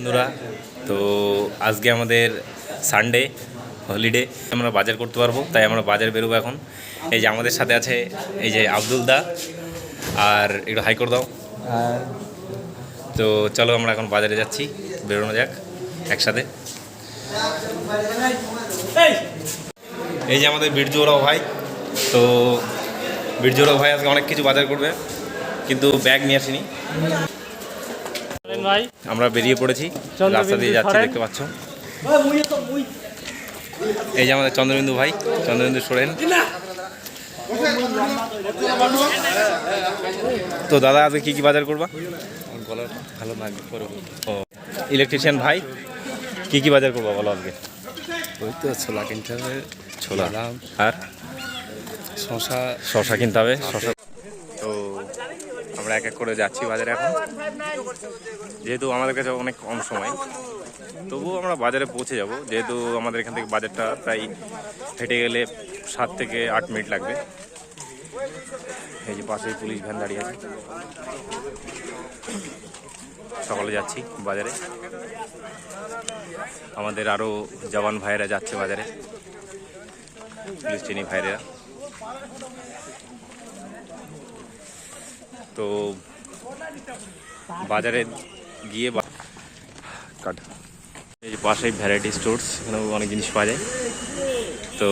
বন্ধুরা। তো আজকে আমাদের সানডে হলিডে আমরা বাজার করতে পারব, তাই আমরা বাজার বেরোবো এখন। এই যে আমাদের সাথে আছে এই যে আব্দুল দা, আর একটু হাই করে দাও। তো চলো আমরা এখন বাজারে যাচ্ছি, বেরোনো যাক একসাথে। এই যে আমাদের বীরজোরাও ভাই, তো বীরজোরাও ভাই আজকে অনেক কিছু বাজার করবে, কিন্তু ব্যাগ নিয়ে আসিনি। ভাই। আমরা বেরিয়ে পড়েছি রাস্তা দিয়ে যাচ্ছি দেখতে পাচ্ছ। এই যে আমাদের চন্দ্রবিন্দু ভাই চন্দ্রবিন্দু সোরেন। তো দাদা আজকে কি কি বাজার করবা? বলো ভালো লাগবে ও ইলেকট্রিশিয়ান ভাই কি কি বাজার করবা বলো আজকে? ওই তো ছোলা কিনতে হবে ছোলা। আর? শশা শশা কিনতে হবে শশা আমরা এক এক করে যাচ্ছি বাজারে এখন। যেহেতু আমাদের কাছে অনেক কম সময়, তবুও আমরা বাজারে পৌঁছে যাব। যেহেতু আমাদের এখান থেকে বাজারটা প্রায় হেঁটে গেলে সাত থেকে আট মিনিট লাগবে। এই যে পাশেই পুলিশ ভ্যান দাঁড়িয়ে আছে। সকালে যাচ্ছি বাজারে। আমাদের আরও জওয়ান ভাইয়েরা যাচ্ছে বাজারে। পুলিশ চিনি ভাইয়েরা। তো বাজারে গিয়ে কাট। এই যে পাশেই ভ্যারাইটি স্টোর্স এখানেও অনেক জিনিস পাওয়া যায়। তো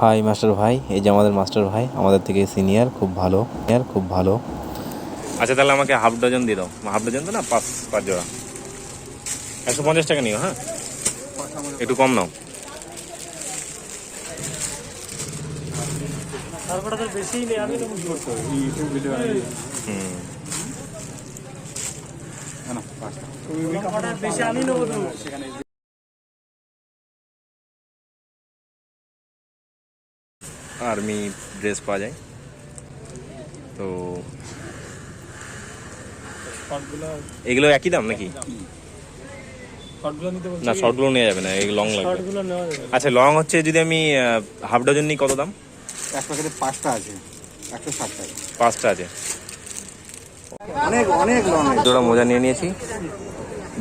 হাই মাস্টার ভাই। এই যে আমাদের মাস্টার ভাই আমাদের থেকে সিনিয়র খুব ভালো। সিনিয়র খুব ভালো। আচ্ছা তাহলে আমাকে হাফ ডজন দিয়ে দাও। হাফ ডজন তো না পাঁচ পাঁচ জোড়া। একশো পঞ্চাশ টাকা নিও হ্যাঁ? একটু কম নাও। তারপরে তো বেশি নেই আমি তো বুঝতে হুম বেশি আমি নেব তো। আর্মি ড্রেস পাওয়া যায়। তো এগুলো একই দাম নাকি? না শর্টগুলো নেওয়া যাবে না লং লাগবে। শর্টগুলো নেওয়া যাবে আচ্ছা লং হচ্ছে যদি আমি হাফ ডজন নিই কত দাম? এক প্যাকেটে পাঁচটা আছে একশো ষাট টাকা পাঁচটা আছে। অনেক অনেক লং জোড়া মোজা নিয়ে নিয়েছি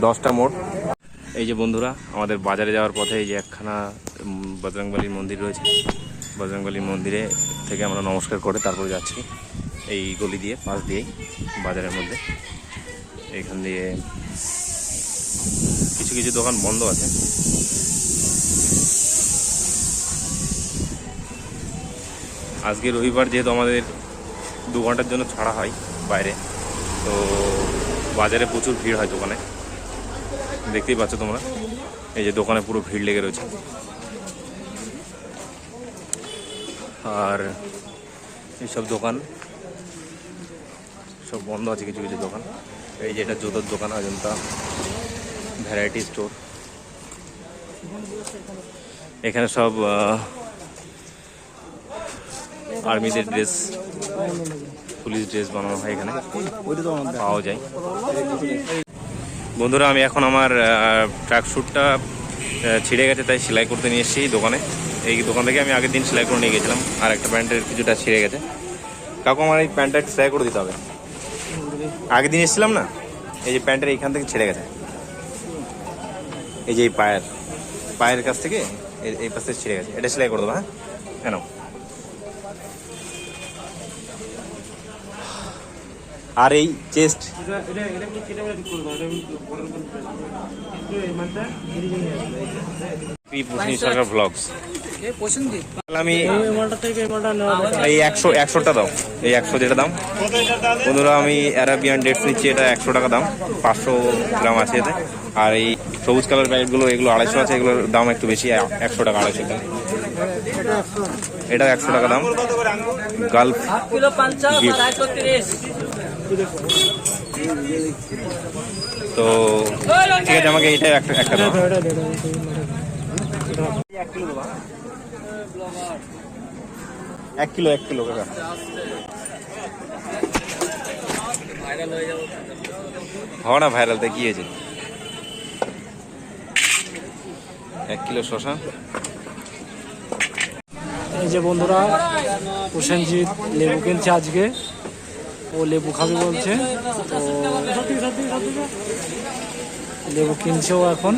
দশটা মোট। এই যে বন্ধুরা আমাদের বাজারে যাওয়ার পথে এই যে একখানা বজরংবলীর মন্দির রয়েছে। বজরংবলীর মন্দিরে থেকে আমরা নমস্কার করে তারপরে যাচ্ছি এই গলি দিয়ে পাশ দিয়েই বাজারের মধ্যে। এইখান দিয়ে কিছু কিছু দোকান বন্ধ আছে। আজকে রবিবার যেহেতু আমাদের দু ঘণ্টার জন্য ছাড়া হয় বাইরে, তো বাজারে প্রচুর ভিড় হয় দোকানে। দেখতেই পাচ্ছ তোমরা, এই যে দোকানে পুরো ভিড় লেগে রয়েছে। আর এইসব দোকান, সব বন্ধ আছে কিছু কিছু দোকান। এই যে এটা জুতোর দোকান, অজন্তা ভ্যারাইটি স্টোর। এখানে সব আর্মিদের ড্রেস, পুলিশ ড্রেস বানানো হয় এখানে, পাওয়া যায়। বন্ধুরা, আমি এখন আমার ট্র্যাক শ্যুটটা ছিঁড়ে গেছে, তাই সেলাই করতে নিয়ে এসেছি দোকানে। এই দোকান থেকে আমি আগের দিন সেলাই করে নিয়ে গেছিলাম, আর একটা প্যান্টের কিছুটা ছিঁড়ে গেছে। কাকু, আমার এই প্যান্টটা সেলাই করে দিতে হবে। আগের দিন এসেছিলাম না? এই যে প্যান্টের এইখান থেকে ছিঁড়ে গেছে। এই যে এই পায়ের পায়ের কাছ থেকে এই পাশ থেকে ছিঁড়ে গেছে। এটা সেলাই করে দেবো হ্যাঁ? কেন? আর এই চেস্ট সরকার ব্লগস আমি এই একশো একশোটা দাও। এই একশো যেটা দাম। বন্ধুরা আমি অ্যারাবিয়ান ডেটস নিচ্ছি এটা একশো টাকা দাম। পাঁচশো গ্রাম আছে এতে। আর এই সবুজ কালার প্যাকেটগুলো এগুলো আড়াইশো আছে এগুলোর দাম একটু বেশি একশো টাকা আড়াইশো টাকা। এটা একশো টাকা দাম। গালফ কিলো তো ঠিক আছে, আমাকে এটা একটা একটা দাও। এক কিলো এক কিলো, কাকা। হওয়া না ভাইরাল তাই কি হয়েছে এক কিলো শশা এই যে বন্ধুরা, প্রসেনজিৎ লেবু কিনছে আজকে। ও লেবু খাবে বলছে। তো লেবু কিনছেও এখন।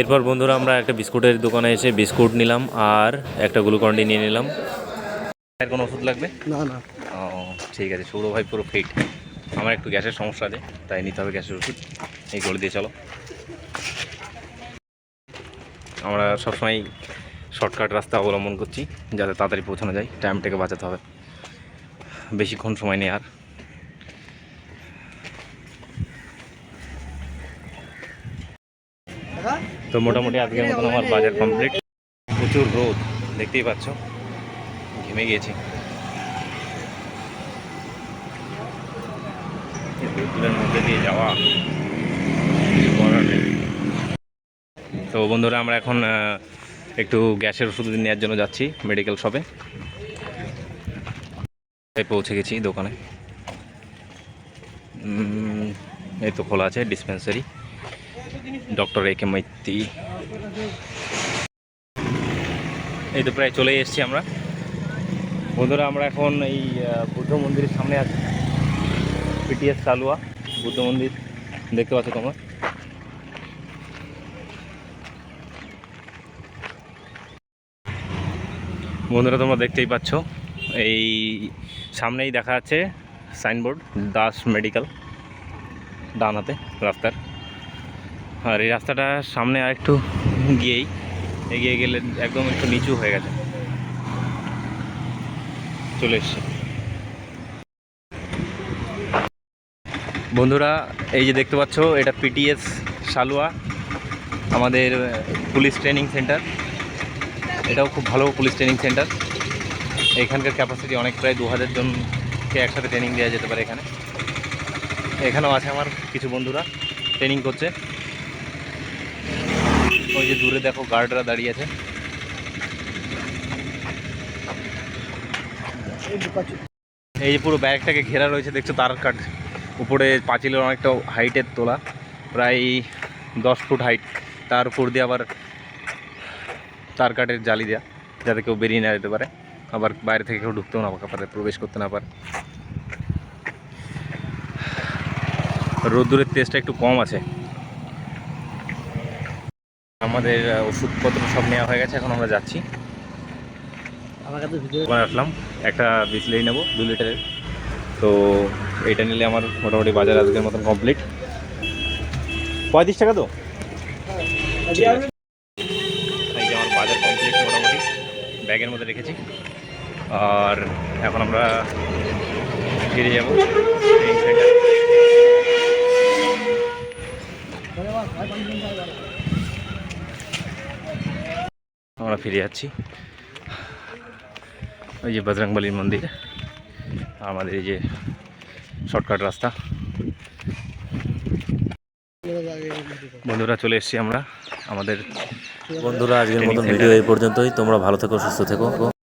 এরপর বন্ধুরা আমরা একটা বিস্কুটের দোকানে এসে বিস্কুট নিলাম আর একটা গ্লুকন্ডি নিয়ে নিলাম। আর কোনো ওষুধ লাগবে? না না। ও ঠিক আছে সৌরভ ভাই পুরো ফিট আমার একটু গ্যাসের সমস্যা আছে তাই নিতে হবে গ্যাসের ওষুধ। এই করে দিয়ে চলো। আমরা সবসময় শর্টকাট রাস্তা অবলম্বন করছি, যাতে তাড়াতাড়ি পৌঁছানো যায় টাইমটাকে বাঁচাতে হবে। বেশিক্ষণ সময় নেই আর। তো মোটামুটি আজকের মতন আমার বাজার কমপ্লিট প্রচুর রোদ, দেখতেই পাচ্ছ। ঘেমে গিয়েছি। মধ্যে দিয়ে যাওয়া। তো বন্ধুরা, আমরা এখন একটু গ্যাসের ওষুধ নেওয়ার জন্য যাচ্ছি মেডিকেল শপে পৌঁছে গেছি দোকানে। এই তো খোলা আছে ডিসপেন্সারি ডক্টর এ কে মৈত্রী এই তো প্রায় চলে এসেছি আমরা। বন্ধুরা, আমরা এখন এই বুদ্ধ মন্দিরের সামনে আছি। পিটিএস সালুয়া বুদ্ধ মন্দির। দেখতে পাচ্ছ তোমরা? বন্ধুরা, তোমরা দেখতেই পাচ্ছ। এই সামনেই দেখা যাচ্ছে সাইনবোর্ড, দাস মেডিকেল, ডান হাতে রাস্তার। আর এই রাস্তাটা সামনে আর একটু গিয়েই এগিয়ে গেলে একদম একটু নিচু হয়ে গেছে। চলে এসছে। বন্ধুরা, এই যে দেখতে পাচ্ছ, এটা পিটিএস সালুয়া আমাদের পুলিশ ট্রেনিং সেন্টার। এটাও খুব ভালো পুলিশ ট্রেনিং সেন্টার এখানকার ক্যাপাসিটি অনেক, প্রায় দু হাজার জনকে একসাথে ট্রেনিং দেওয়া যেতে পারে এখানে। এখানেও আছে আমার কিছু বন্ধুরা ট্রেনিং করছে। ওই যে দূরে দেখো গার্ডরা দাঁড়িয়ে আছে। এই যে পুরো ব্যাগটাকে ঘেরা রয়েছে, দেখছ তার কাট উপরে পাঁচিলের অনেকটা হাইটের তোলা, প্রায় দশ ফুট হাইট তার উপর দিয়ে আবার তার কাঠের জালি দেওয়া যাতে কেউ বেরিয়ে না যেতে পারে। আবার বাইরে থেকে কেউ ঢুকতেও না পারে প্রবেশ করতে না পারে। রোদ্দুরের তেজটা একটু কম আছে। আমাদের ওষুধপত্র সব নেওয়া হয়ে গেছে এখন আমরা যাচ্ছি। আসলাম একটা বিসলেই নেব দু লিটারের। তো এটা নিলে আমার মোটামুটি বাজার আজকের মতন কমপ্লিট পঁয়ত্রিশ টাকা তো? ব্যাগের মধ্যে রেখেছি। আর এখন আমরা ফিরে যাব আমরা ফিরে যাচ্ছি। ওই যে বজরংবলির মন্দির। আমাদের এই যে শর্টকাট রাস্তা। বন্ধুরা, চলে এসেছি আমরা। আমাদের বন্ধুরা আজকের মতন ভিডিও এই পর্যন্তই। তোমরা ভালো থেকো সুস্থ থেকো।